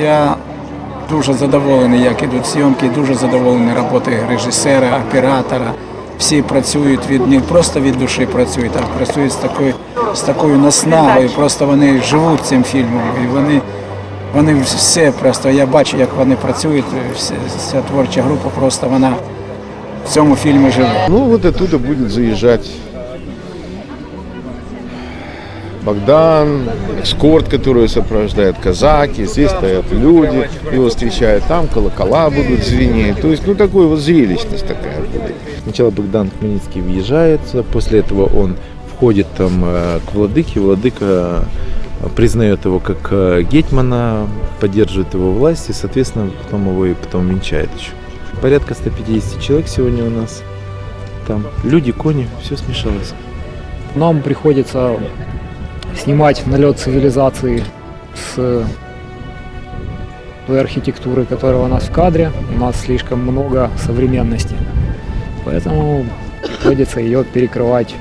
Я дуже задоволений, як ідуть зйомки, дуже задоволений роботою режисера, оператора. Всі працюють від не просто від душі працюють, а працюють з такою, з такою наснагою. Просто вони живуть цим фільмом. І вони, вони все просто. Я бачу, як вони працюють. Вся, вся творча група просто вона в цьому фільмі живе. Ну вот оттуда будет заезжать Богдан, эскорт, который сопровождает казаки, здесь стоят люди, его встречают там, колокола будут звенеть. То есть, ну, такой вот зрелищность такая будет. Сначала Богдан Хмельницкий въезжает, после этого он входит там э, к владыке, владыка э, признает его как э, гетьмана, поддерживает его власть и, соответственно, потом его и потом венчает еще. Порядка 150 человек сегодня у нас. Там люди, кони, все смешалось. Нам приходится снимать налет цивилизации с той архитектуры, которая у нас в кадре. У нас слишком много современности. Поэтому приходится ее перекрывать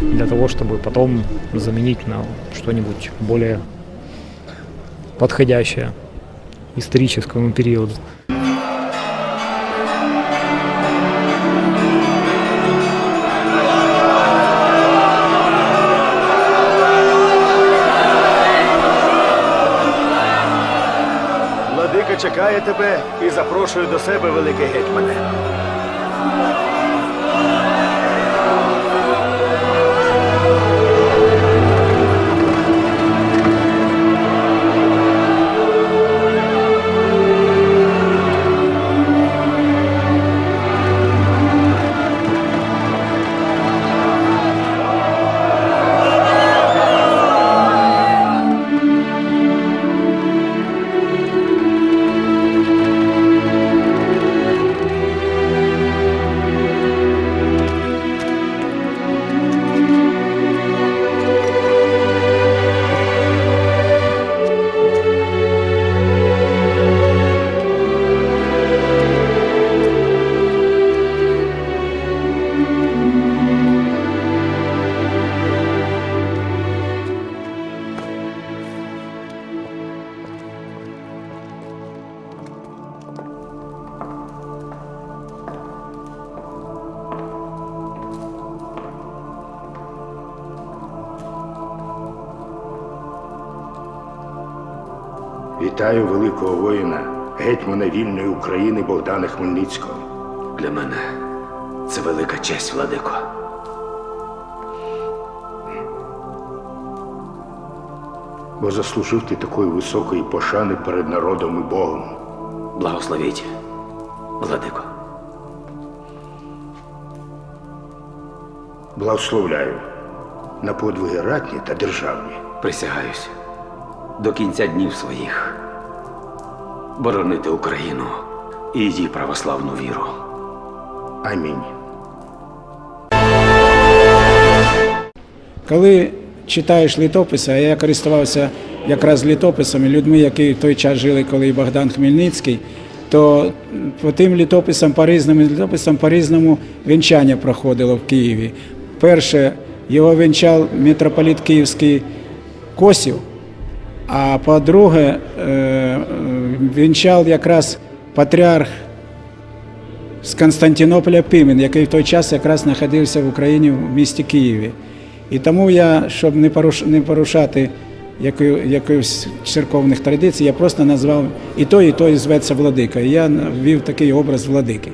для того, чтобы потом заменить на что-нибудь более подходящее историческому периоду. Чекає тебе і запрошує до себе, великий гетьмане. Вітаю великого воїна, гетьмана вільної України Богдана Хмельницького. Для мене це велика честь, владико. Бо заслужив ти такої високої пошани перед народом і Богом. Благословіть, владико. Благословляю на подвиги ратні та державні. Присягаюсь до кінця днів своїх боронити Україну і її православну віру. Амінь. Коли читаєш літописи, а я користувався якраз літописами, людьми, які в той час жили, коли Богдан Хмельницький, то по тим літописам, по різним літописам, по різному вінчання проходило в Києві. Перше його вінчав митрополит Київський Косів, а по-друге, е, вінчав якраз патріарх з Константинополя Пимен, який в той час якраз знаходився в Україні в місті Києві. І тому я, щоб не порушати якихось церковних традицій, я просто назвав і той, і той зветься владика. І я ввів такий образ владики.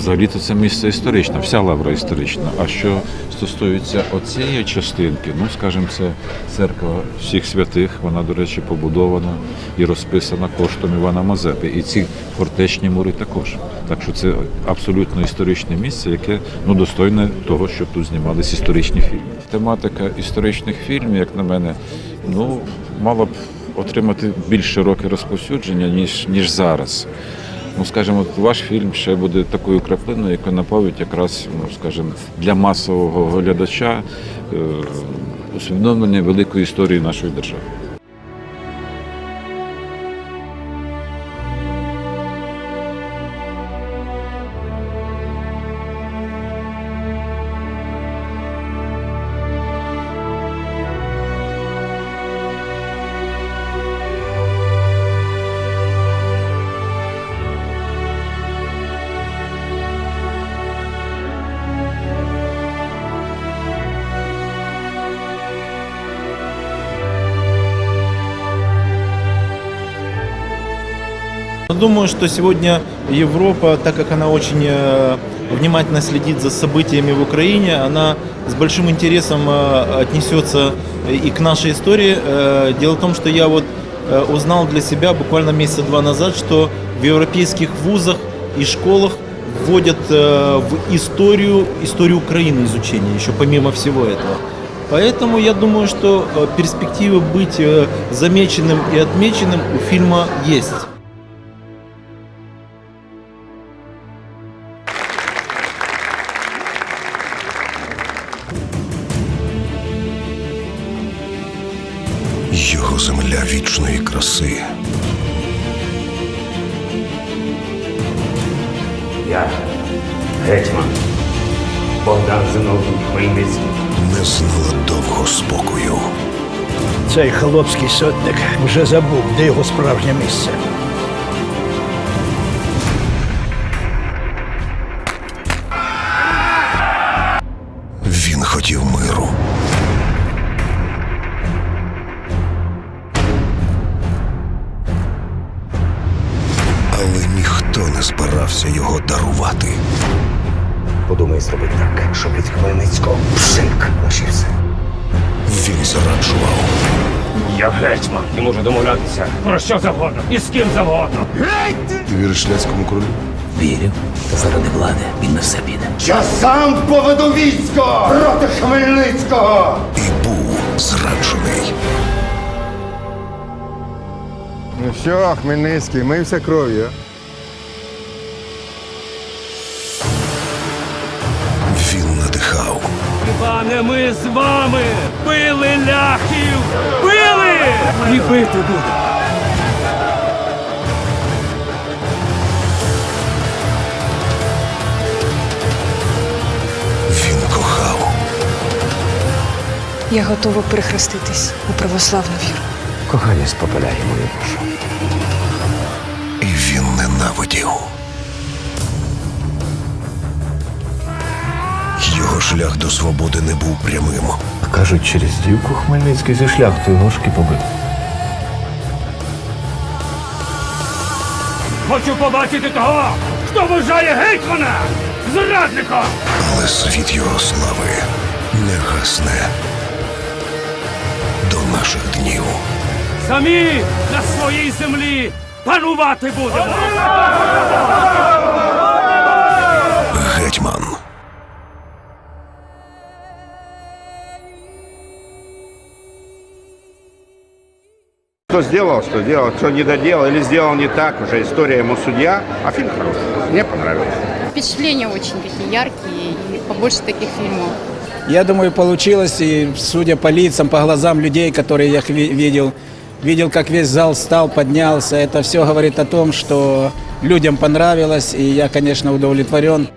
Взагалі-то це місце історичне, вся лавра історична. А що стосується оцієї частинки, ну скажімо, це церква всіх святих, вона, до речі, побудована і розписана коштом Івана Мазепи. І ці фортечні мури також. Так що це абсолютно історичне місце, яке ну достойне того, щоб тут знімались історичні фільми. Тематика історичних фільмів, як на мене, ну мала б отримати більш широке розповсюдження ніж ніж зараз. Ну, скажімо, ваш фільм ще буде такою краплиною, яка наповить якраз, ну, скажімо, для масового глядача е, усвідомлення великої історії нашої держави. Думаю, что сегодня Европа, так как она очень э, внимательно следит за событиями в Украине, она с большим интересом э, отнесется и к нашей истории. Э, Дело в том, что я вот узнал для себя буквально месяца два назад, что в европейских вузах и школах вводят в историю, историю Украины изучение, еще помимо всего этого. Поэтому я думаю, что перспективы быть замеченным и отмеченным у фильма есть. Його земля вічної краси. Я гетьман Богдан Зиновій Хмельницький. Не знала довго спокою. Цей холопський сотник вже забув, де його справжнє місце. Ніхто не збирався його дарувати. Подумай зробити так, щоб від Хмельницького пшик лишився. Він зраджував. Я гетьман і можу домовлятися про що завгодно і з ким завгодно. Ти віриш ляцькому королю? Вірю, та заради влади він на все піде. Я сам поведу військо проти Хмельницького! І був зраджений. Ну що, Хмельницький, мився кров'ю. Ми з вами били ляхів? Били! І бити будемо. Він кохав. Я готова перехреститись у православну віру. Кохання спопиляє мою душу. І він ненавидів. Його шлях до свободи не був прямим. Кажуть, через дівку Хмельницький зі шляхтою ножки побив. Хочу побачити того, хто вважає гетьмана зрадником! Але світ його слави не гасне до наших днів. Самі на своїй землі панувати будемо! Кто сделал, что делал, кто не доделал или сделал не так, уже история ему судья. А фильм хороший. Мне понравился. Впечатления очень такие яркие и побольше таких фильмов. Я думаю, получилось, и судя по лицам, по глазам людей, которые я видел, видел, как весь зал встал, поднялся, это все говорит о том, что людям понравилось, и я, конечно, удовлетворен.